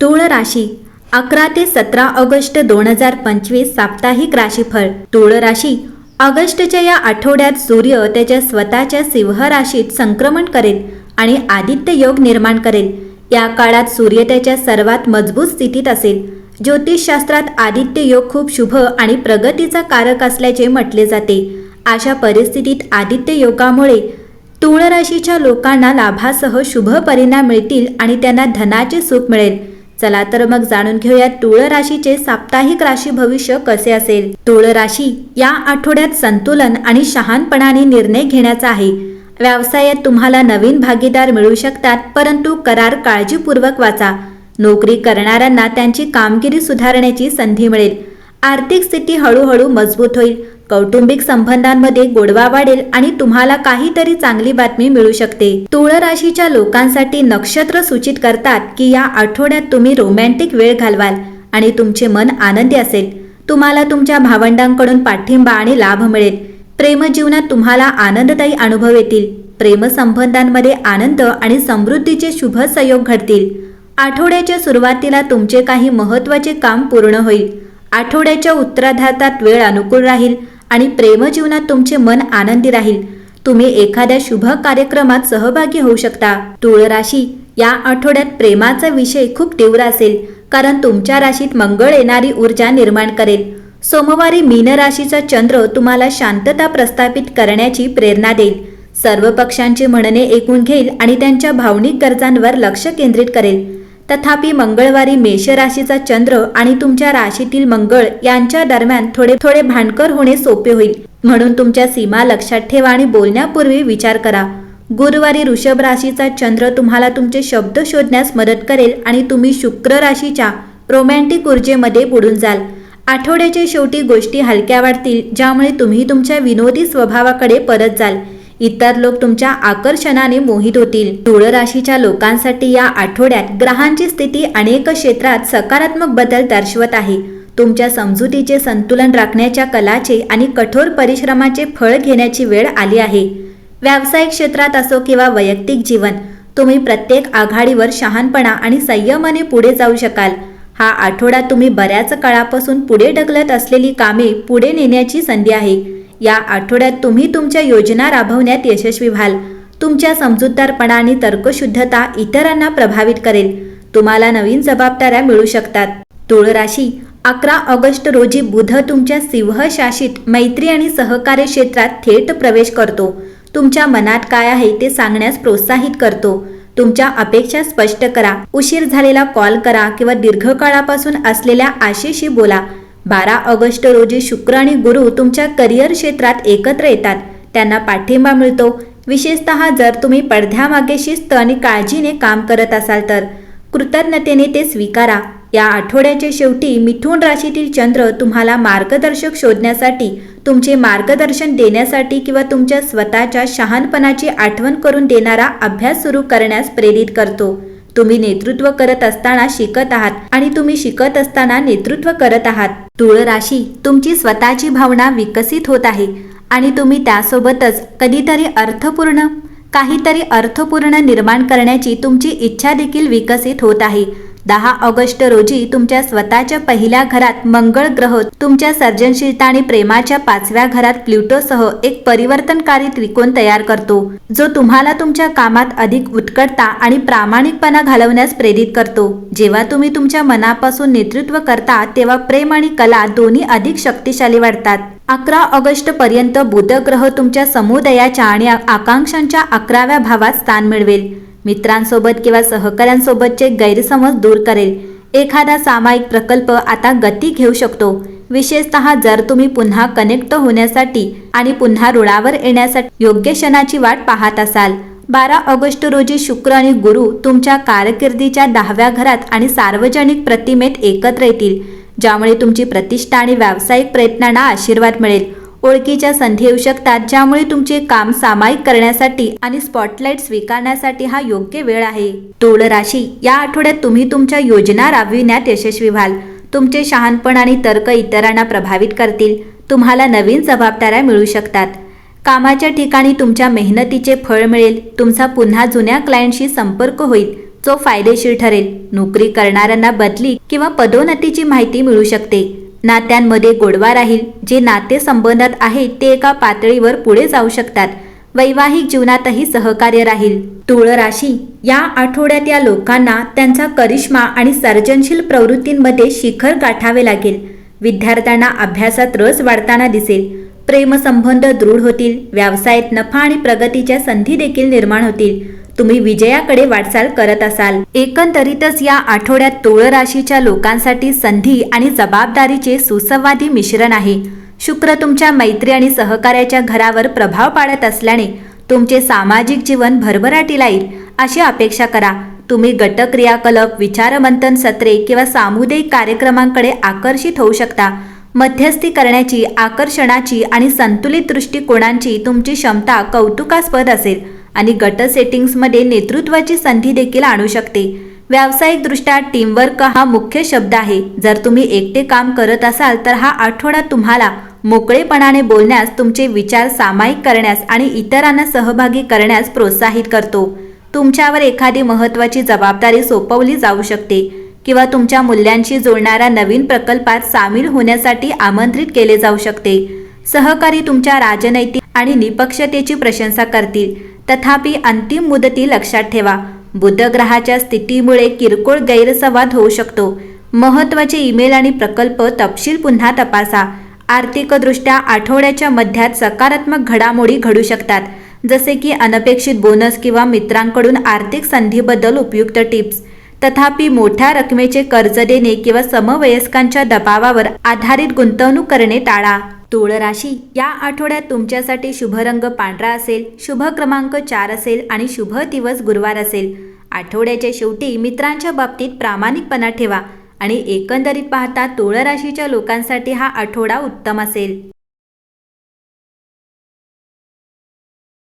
तुळ राशी अकरा ते सतरा ऑगस्ट दोन हजार पंचवीस साप्ताहिक राशीफळ. तुळ राशी ऑगस्टच्या या आठवड्यात सूर्य त्याच्या स्वतःच्या सिंह राशीत संक्रमण करेल आणि आदित्य योग निर्माण करेल. या काळात सूर्य त्याच्या सर्वात मजबूत स्थितीत असेल. ज्योतिषशास्त्रात आदित्य योग खूप शुभ आणि प्रगतीचा कारक असल्याचे म्हटले जाते. अशा परिस्थितीत आदित्य योगामुळे तुळ राशीच्या लोकांना लाभासह शुभ परिणाम मिळतील आणि त्यांना धनाचे सुख मिळेल. चला तर मग जाणून घेऊया तुळ राशीचे साप्ताहिक राशी भविष्य कसे असेल. तुळ राशी या आठवड्यात संतुलन आणि शहाणपणाने निर्णय घेण्याचा आहे. व्यवसायात तुम्हाला नवीन भागीदार मिळू शकतात परंतु करार काळजीपूर्वक वाचा. नोकरी करणाऱ्यांना त्यांची कामगिरी सुधारण्याची संधी मिळेल. आर्थिक स्थिती हळूहळू मजबूत होईल. कौटुंबिक संबंधांमध्ये गोडवा वाढेल आणि तुम्हाला काहीतरी चांगली बातमी मिळू शकते. तुळ राशीच्या लोकांसाठी नक्षत्र सूचित करतात की या आठवड्यात तुम्ही रोमॅन्टिक वेळ घालवाल आणि तुमचे मन आनंदी असेल. तुम्हाला तुमच्या भावंडांकडून पाठिंबा आणि लाभ मिळेल. प्रेमजीवनात तुम्हाला आनंददायी अनुभव येतील. प्रेमसंबंधांमध्ये आनंद आणि समृद्धीचे शुभ संयोग घडतील. आठवड्याच्या सुरुवातीला तुमचे काही महत्त्वाचे काम पूर्ण होईल. आठवड्याच्या उत्तरार्धात वेळ अनुकूल राहील. आणि प्रेमजीवनात तुमचे मन आनंदी राहील. तुम्ही एखाद्या शुभ कार्यक्रमात सहभागी होऊ शकता. तुळ राशी या आठवड्यात प्रेमाचा विषय खूप तीव्र असेल कारण तुमच्या राशीत मंगळ येणारी ऊर्जा निर्माण करेल. सोमवारी मीन राशीचा चंद्र तुम्हाला शांतता प्रस्थापित करण्याची प्रेरणा देईल. सर्व पक्षांची म्हणणे ऐकून घेईल आणि त्यांच्या भावनिक गरजांवर लक्ष केंद्रित करेल. तथापि मंगळवारी मेष राशीचा चंद्र आणि तुमच्या राशीतील मंगळ यांच्या दरम्यान थोडे थोडे भांडकर होणे सोपे होईल. म्हणून तुमच्या सीमा लक्षात ठेवा आणि बोलण्यापूर्वी विचार करा. गुरुवारी वृषभ राशीचा चंद्र तुम्हाला तुमचे शब्द शोधण्यास मदत करेल आणि तुम्ही शुक्र राशीच्या रोमॅन्टिक ऊर्जेमध्ये बुडून जाल. आठवड्याच्या शेवटी गोष्टी हलक्या वाटतील ज्यामुळे तुम्ही तुमच्या विनोदी स्वभावाकडे परत जाल. इतर लोक तुमच्या आकर्षणाने मोहित होतील. तुळ राशीच्या लोकांसाठी या आठवड्यात ग्रहांची स्थिती अनेक क्षेत्रात सकारात्मक बदल दर्शवत आहे. तुमच्या समजुतीचे संतुलन राखण्याच्या कलाचे आणि कठोर परिश्रमाचे फळ घेण्याची वेळ आली आहे. व्यावसायिक क्षेत्रात असो किंवा वैयक्तिक जीवन तुम्ही प्रत्येक आघाडीवर शहाणपणा आणि संयमाने पुढे जाऊ शकाल. हा आठवडा तुम्ही बऱ्याच काळापासून पुढे ढकलत असलेली कामे पुढे नेण्याची संधी आहे. या आठवड्यात तुम्ही तुमच्या योजना राबवण्यात यशस्वी व्हाल. तुमच्या समजूतदारपणा आणि तर्कशुद्धता इतरांना प्रभावित करेल. तुम्हाला नवीन जबाबदाऱ्या मिळू शकतात. तुळ राशी अकरा ऑगस्ट रोजी बुध तुमच्या सिंह शासित मैत्री आणि सहकार्य क्षेत्रात थेट प्रवेश करतो. तुमच्या मनात काय आहे ते सांगण्यास प्रोत्साहित करतो. तुमच्या अपेक्षा स्पष्ट करा. उशीर झालेला कॉल करा किंवा दीर्घकाळापासून असलेल्या आशेशी बोला. बारा ऑगस्ट रोजी शुक्र आणि गुरु तुमच्या करिअर क्षेत्रात एकत्र येतात. त्यांना पाठिंबा मिळतो. विशेषत जर तुम्ही पडद्यामागे शिस्त आणि काळजीने काम करत असाल तर कृतज्ञतेने ते स्वीकारा. या आठवड्याच्या शेवटी मिथुन राशीतील चंद्र तुम्हाला मार्गदर्शक शोधण्यासाठी तुमचे मार्गदर्शन देण्यासाठी किंवा तुमच्या स्वतःच्या शहाणपणाची आठवण करून देणारा अभ्यास सुरू करण्यास प्रेरित करतो. तुम्ही नेतृत्व करत असताना शिकत आहात आणि तुम्ही शिकत असताना नेतृत्व करत आहात. तुळ राशी तुमची स्वतःची भावना विकसित होत आहे आणि तुम्ही त्यासोबतच कधीतरी अर्थपूर्ण काहीतरी अर्थपूर्ण निर्माण करण्याची तुमची इच्छा देखील विकसित होत आहे. दहा ऑगस्ट रोजी तुमच्या स्वतःच्या पहिल्या घरात मंगळ ग्रह तुमच्या सर्जनशीलता आणि प्रेमाच्या पाचव्या घरात प्लुटोसह एक परिवर्तनकारी त्रिकोण तयार करतो जो तुम्हाला तुमच्या कामात अधिक उत्कटता आणि प्रामाणिकपणा घालवण्यास प्रेरित करतो. जेव्हा तुम्ही तुमच्या मनापासून नेतृत्व करता तेव्हा प्रेम आणि कला दोन्ही अधिक शक्तिशाली वाढतात. अकरा ऑगस्ट पर्यंत बुध ग्रह तुमच्या समुदायाच्या आणि आकांक्षांच्या अकराव्या भावात स्थान मिळवेल. मित्रांसोबत किंवा सहकाऱ्यांसोबतचे गैरसमज दूर करेल. एखादा सामायिक प्रकल्प आता गती घेऊ शकतो. विशेषतः जर तुम्ही पुन्हा कनेक्ट होण्यासाठी आणि पुन्हा रुळावर येण्यासाठी योग्य क्षणाची वाट पाहत असाल. बारा ऑगस्ट रोजी शुक्र आणि गुरु तुमच्या कारकिर्दीच्या दहाव्या घरात आणि सार्वजनिक प्रतिमेत एकत्र येतील ज्यामुळे तुमची प्रतिष्ठा आणि व्यावसायिक प्रयत्नांना आशीर्वाद मिळेल. ओळखीच्या संधी येऊ शकतात ज्यामुळे तुमचे काम सामायिक करण्यासाठी आणि स्पॉटलाइट स्वीकारण्यासाठी हा योग्य वेळ आहे. तुळ राशी या आठवड्यात तुम्ही तुमच्या योजना राबविण्यात यशस्वी व्हाल. तुमचे शहाणपण आणि तर्क इतरांना प्रभावित करतील. तुम्हाला नवीन जबाबदाऱ्या मिळू शकतात. कामाच्या ठिकाणी तुमच्या मेहनतीचे फळ मिळेल. तुमचा पुन्हा जुन्या क्लायंटशी संपर्क होईल जो फायदेशीर ठरेल. नोकरी करणाऱ्यांना बदली किंवा पदोन्नतीची माहिती मिळू शकते. नात्यांमध्ये गोडवा राहील. जे नाते संबंधात आहे ते एका पातळीवर पुढे जाऊ शकतात. वैवाहिक जीवनातही सहकार्य राहील. तुळ राशी या आठवड्यात या लोकांना त्यांचा करिश्मा आणि सर्जनशील प्रवृत्तींमध्ये शिखर गाठावे लागेल. विद्यार्थ्यांना अभ्यासात रस वाढताना दिसेल. प्रेमसंबंध दृढ होतील. व्यवसायात नफा आणि प्रगतीच्या संधी देखील निर्माण होतील. तुम्ही विजयाकडे वाटचाल करत असाल. एकंदरीतच या आठवड्यात तुळ राशीच्या लोकांसाठी संधी आणि जबाबदारीचे सुसंवादी मिश्रण आहे. शुक्र तुमच्या मैत्री आणि सहकार्याच्या घरावर प्रभाव पाडत असल्याने तुमचे सामाजिक जीवन भरभराटीला येईल अशी अपेक्षा करा. तुम्ही गटक्रियाकलप विचारमंथन सत्रे किंवा सामुदायिक कार्यक्रमांकडे आकर्षित होऊ शकता. मध्यस्थी करण्याची आकर्षणाची आणि संतुलित दृष्टिकोनांची तुमची क्षमता कौतुकास्पद असेल. आणि गट सेटिंग्समध्ये नेतृत्वाची संधी देखील आणू शकते. व्यावसायिकदृष्ट्या टीमवर्क हा मुख्य शब्द आहे. जर तुम्ही एकटे काम करत असाल तर हा आठवडा तुम्हाला मोकळेपणाने बोलण्यास तुमचे विचार सामायिक करण्यास आणि इतरांना सहभागी करण्यास प्रोत्साहित करतो. तुमच्यावर एखादी महत्त्वाची जबाबदारी सोपवली जाऊ शकते किंवा तुमच्या मूल्यांशी जोडणाऱ्या नवीन प्रकल्पात सामील होण्यासाठी आमंत्रित केले जाऊ शकते. सहकारी तुमच्या राजनैतिक आणि निपक्षतेची प्रशंसा करतील. तथापि अंतिम मुदती लक्षात ठेवा. बुध ग्रहाच्या स्थितीमुळे किरकोळ गैरसंवाद होऊ शकतो. महत्त्वाचे ईमेल आणि प्रकल्प तपशील पुन्हा तपासा. आर्थिकदृष्ट्या आठवड्याच्या मध्यात सकारात्मक घडामोडी घडू शकतात. जसे की अनपेक्षित बोनस किंवा मित्रांकडून आर्थिक संधीबद्दल उपयुक्त टिप्स. तथापि मोठ्या रकमेचे कर्ज देणे किंवा समवयस्कांच्या दबावावर आधारित गुंतवणूक करणे टाळा. तुळ राशी या आठवड्यात तुमच्यासाठी शुभ रंग पांढरा असेल शुभ क्रमांक चार असेल आणि शुभ दिवस गुरुवार असेल. आठवड्याच्या शेवटी मित्रांच्या बाबतीत प्रामाणिकपणा ठेवा आणि एकंदरीत पाहता तुळ राशीच्या लोकांसाठी हा आठवडा उत्तम असेल.